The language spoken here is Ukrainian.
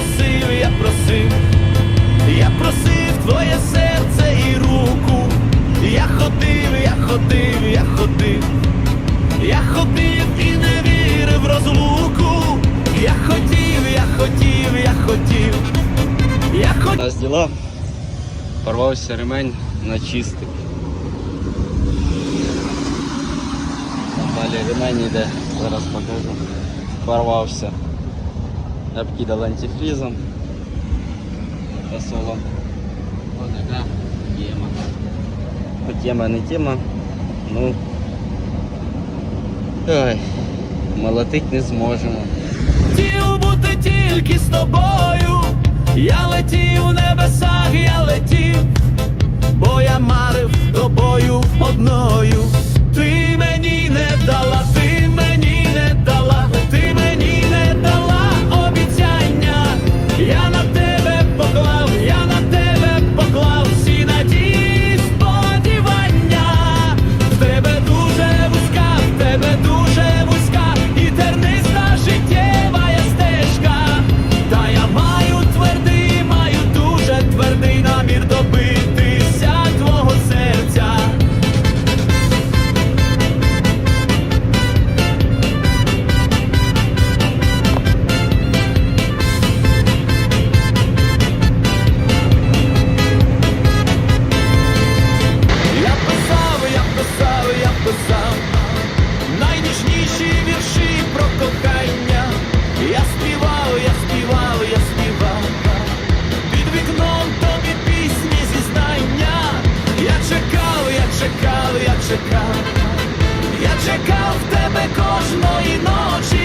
просив, я просив, я просив твоє серце і руку, я ходив, я ходив, я ходив, я ходив і не вірив розлуку, я хотів, я хотів, я хотів, я хотів. Нас діла, порвався ремень на чистик. Далі ремень йде, зараз покажу. Порвався. Обкидав антифрізом. Посолом. Ось така тема. Ну, тема не тема. Ну. Ой, молотить не зможемо. Хотів бути тільки з тобою. Я летів в небесах, я летів, бо я марив тобою одною. Кохання. Я співав, я співав, я співав під вікном тобі пісні зізнання. Я чекав, я чекав, я чекав, я чекав тебе кожної ночі.